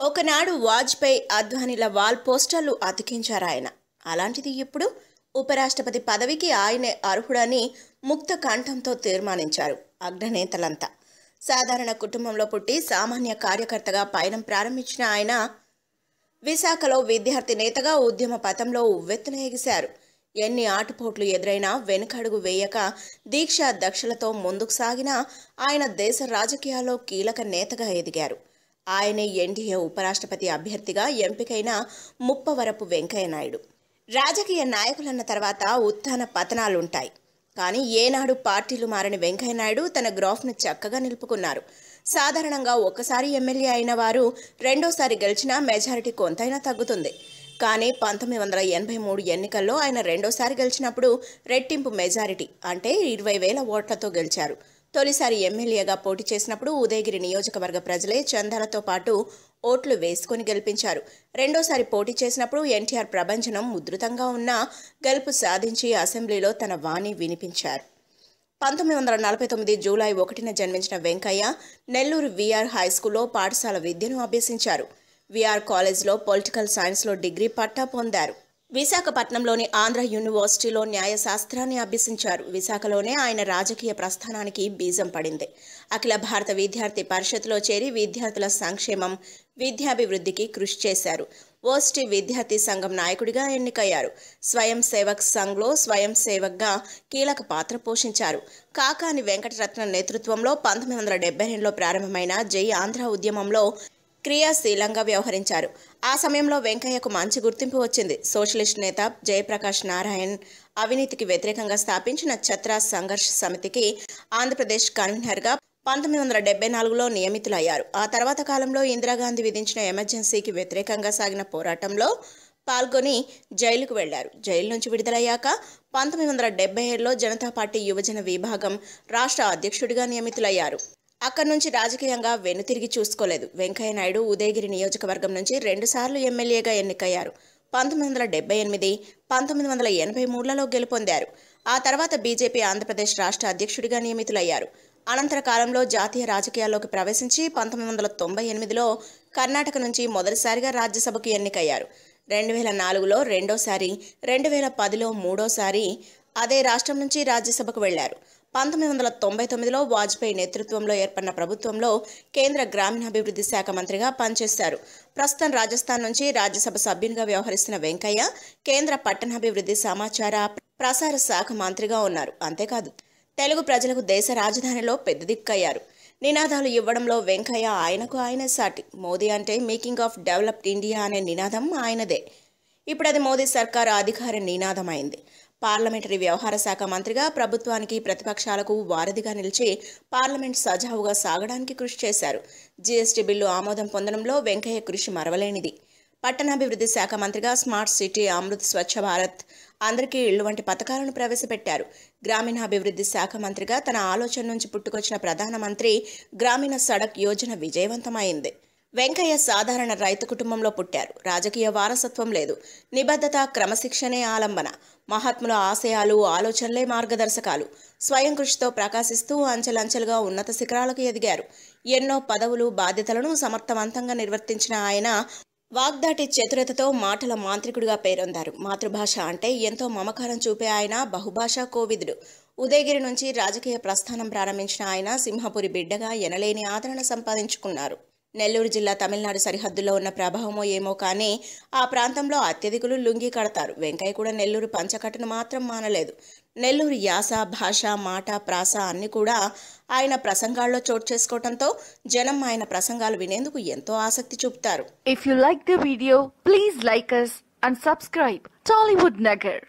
ఒకనాడు వాజ్పేయి అద్వానీల వాల్ పోస్టర్లు అతికించారు ఆయన అలాంటిది ఇప్పుడు ఉపరాష్ట్రపతి పదవికి ఆయనే అర్హుడని ముక్త కంఠంతో తీర్మానించారు అగ్రనేతలంతా. సాధారణ కుటుంబంలో పుట్టి సామాన్య కార్యకర్తగా పయనం ప్రారంభించిన ఆయన విశాఖలో విద్యార్థి నేతగా ఉద్యమ పథంలో ఉవ్వెత్తున ఎగిశారు. ఎన్ని ఆటుపోట్లు ఎదురైనా వెనుకడుగు వేయక దీక్ష దక్షలతో ముందుకు సాగినా ఆయన దేశ రాజకీయాల్లో కీలక నేతగా ఎదిగారు. ఆయనే ఎన్డీఏ ఉపరాష్ట్రపతి అభ్యర్థిగా ఎంపికైన ముప్పవరపు వెంకయ్యనాయుడు. రాజకీయ నాయకులన్న తర్వాత ఉత్థాన పతనాలుంటాయి. కానీ ఏనాడు పార్టీలు మారని వెంకయ్యనాయుడు తన గ్రాఫ్ను చక్కగా నిలుపుకున్నారు. సాధారణంగా ఒక్కసారి ఎమ్మెల్యే అయిన వారు రెండోసారి గెలిచినా మెజారిటీ కొంతైనా తగ్గుతుంది. కానీ పంతొమ్మిది వందల ఎనభై మూడు ఎన్నికల్లో ఆయన రెండోసారి గెలిచినప్పుడు రెట్టింపు మెజారిటీ అంటే ఇరవై వేల ఓట్లతో గెలిచారు. తొలిసారి ఎమ్మెల్యేగా పోటీ చేసినప్పుడు ఉదయగిరి నియోజకవర్గ ప్రజలే చందాలతో పాటు ఓట్లు వేసుకొని గెలిపించారు. రెండోసారి పోటీ చేసినప్పుడు ఎన్టీఆర్ ప్రభంజనం ఉధృతంగా ఉన్నా గెలుపు సాధించి అసెంబ్లీలో తన వాణి వినిపించారు. పంతొమ్మిది వందల నలభై తొమ్మిది జూలై ఒకటిన జన్మించిన వెంకయ్య నెల్లూరు విఆర్ హై స్కూల్లో పాఠశాల విద్యను అభ్యసించారు. విఆర్ కాలేజ్లో పొలిటికల్ సైన్స్లో డిగ్రీ పట్టా పొందారు. విశాఖపట్నంలోని ఆంధ్ర యూనివర్సిటీలో న్యాయశాస్త్రాన్ని అభ్యసించారు. విశాఖలోనే ఆయన రాజకీయ ప్రస్థానానికి బీజం పడింది. అఖిల భారత విద్యార్థి పరిషత్లో చేరి విద్యార్థుల సంక్షేమం విద్యాభివృద్ధికి కృషి చేశారు. ఓస్టి విద్యార్థి సంఘం నాయకుడిగా ఎన్నికయ్యారు. స్వయం సేవక్ సంఘ్లో స్వయం సేవక్గా కీలక పాత్ర పోషించారు. కాకాని వెంకటరత్న నేతృత్వంలో పంతొమ్మిది వందల డెబ్బై రెండులో ప్రారంభమైన జై ఆంధ్ర ఉద్యమంలో క్రియాశీలంగా వ్యవహరించారు. ఆ సమయంలో వెంకయ్యకు మంచి గుర్తింపు వచ్చింది. సోషలిస్ట్ నేత జయప్రకాష్ నారాయణ్ అవినీతికి వ్యతిరేకంగా స్థాపించిన ఛత్రా సంఘర్ష సమితికి ఆంధ్రప్రదేశ్ కన్వీనర్గా పంతొమ్మిది వందల డెబ్బై నాలుగులో నియమితులయ్యారు. ఆ తర్వాత కాలంలో ఇందిరాగాంధీ విధించిన ఎమర్జెన్సీకి వ్యతిరేకంగా సాగిన పోరాటంలో పాల్గొని జైలుకు వెళ్ళారు. జైలు నుంచి విడుదలయ్యాక పంతొమ్మిది వందల డెబ్బై ఏడులో జనతా పార్టీ యువజన విభాగం రాష్ట్ర అధ్యక్షుడిగా నియమితులయ్యారు. అక్కడి నుంచి రాజకీయంగా వెనుతిరిగి చూసుకోలేదు. వెంకయ్య నాయుడు ఉదయగిరి నియోజకవర్గం నుంచి రెండుసార్లు ఎమ్మెల్యేగా ఎన్నికయ్యారు. పంతొమ్మిది వందల డెబ్బై ఎనిమిది పంతొమ్మిది వందల ఎనభై మూడులలో గెలుపొందారు. ఆ తర్వాత బీజేపీ ఆంధ్రప్రదేశ్ రాష్ట్ర అధ్యక్షుడిగా నియమితులయ్యారు. అనంతర కాలంలో జాతీయ రాజకీయాల్లోకి ప్రవేశించి పంతొమ్మిది వందల తొంభై ఎనిమిదిలో కర్ణాటక నుంచి మొదటిసారిగా రాజ్యసభకు ఎన్నికయ్యారు. రెండు వేల నాలుగులో రెండోసారి రెండు వేల పదిలో మూడోసారి అదే రాష్ట్రం నుంచి రాజ్యసభకు వెళ్ళారు. పంతొమ్మిది వందల తొంభై తొమ్మిదిలో వాజ్పేయి నేతృత్వంలో ఏర్పడిన ప్రభుత్వంలో కేంద్ర గ్రామీణాభివృద్ధి శాఖ మంత్రిగా పనిచేశారు. ప్రస్తుతం రాజస్థాన్ నుంచి రాజ్యసభ సభ్యునిగా వ్యవహరిస్తున్న వెంకయ్య కేంద్ర పట్టణాభివృద్ధి సమాచార ప్రసార శాఖ మంత్రిగా ఉన్నారు. అంతేకాదు తెలుగు ప్రజలకు దేశ రాజధానిలో పెద్ద దిక్కయ్యారు. నినాదాలు ఇవ్వడంలో వెంకయ్య ఆయనకు ఆయనే సాటి. మోదీ అంటే మేకింగ్ ఆఫ్ డెవలప్డ్ ఇండియా అనే నినాదం ఆయనదే. ఇప్పుడు అది మోదీ సర్కారు అధికార నినాదం అయింది. పార్లమెంటరీ వ్యవహార శాఖ మంత్రిగా ప్రభుత్వానికి ప్రతిపక్షాలకు వారధిగా నిలిచి పార్లమెంట్ సజావుగా సాగడానికి కృషి చేశారు. జీఎస్టీ బిల్లు ఆమోదం పొందడంలో వెంకయ్య కృషి మరవలేనిది. పట్టణాభివృద్ధి శాఖ మంత్రిగా స్మార్ట్ సిటీ అమృత్ స్వచ్ఛ భారత్ అందరికీ ఇళ్ళు వంటి పథకాలను ప్రవేశపెట్టారు. గ్రామీణాభివృద్ధి శాఖ మంత్రిగా తన ఆలోచన నుంచి పుట్టుకొచ్చిన ప్రధానమంత్రి గ్రామీణ సడక్ యోజన విజయవంతమైంది. వెంకయ్య సాధారణ రైతు కుటుంబంలో పుట్టారు. రాజకీయ వారసత్వం లేదు. నిబద్ధత క్రమశిక్షణే ఆలంబన. మహాత్ముల ఆశయాలు ఆలోచనలే మార్గదర్శకాలు. స్వయం కృషితో ప్రకాశిస్తూ అంచెలంచెలుగా ఉన్నత శిఖరాలకు ఎదిగారు. ఎన్నో పదవులు బాధ్యతలను సమర్థవంతంగా నిర్వర్తించిన ఆయన వాగ్దాటి చతురతతో మాటల మాంత్రికుడిగా పేరొందారు. మాతృభాష అంటే ఎంతో మమకారం చూపే ఆయన బహుభాషా కోవిదుడు. ఉదయగిరి నుంచి రాజకీయ ప్రస్థానం ప్రారంభించిన ఆయన సింహపురి బిడ్డగా ఎనలేని ఆదరణ సంపాదించుకున్నారు. నెల్లూరు జిల్లా తమిళనాడు సరిహద్దులో ఉన్న ప్రభావమో ఏమో కానీ ఆ ప్రాంతంలో అత్యధికులు లుంగి కడతారు. వెంకయ్య కూడా నెల్లూరు పంచకట్టును మాత్రం మానలేదు. నెల్లూరు యాస భాష మాట ప్రాస అన్ని కూడా ఆయన ప్రసంగాల్లో చోటు చేసుకోవడంతో జనం ఆయన ప్రసంగాలు వినేందుకు ఎంతో ఆసక్తి చూపుతారు. If you like the video please like us and subscribe Tollywood Nagar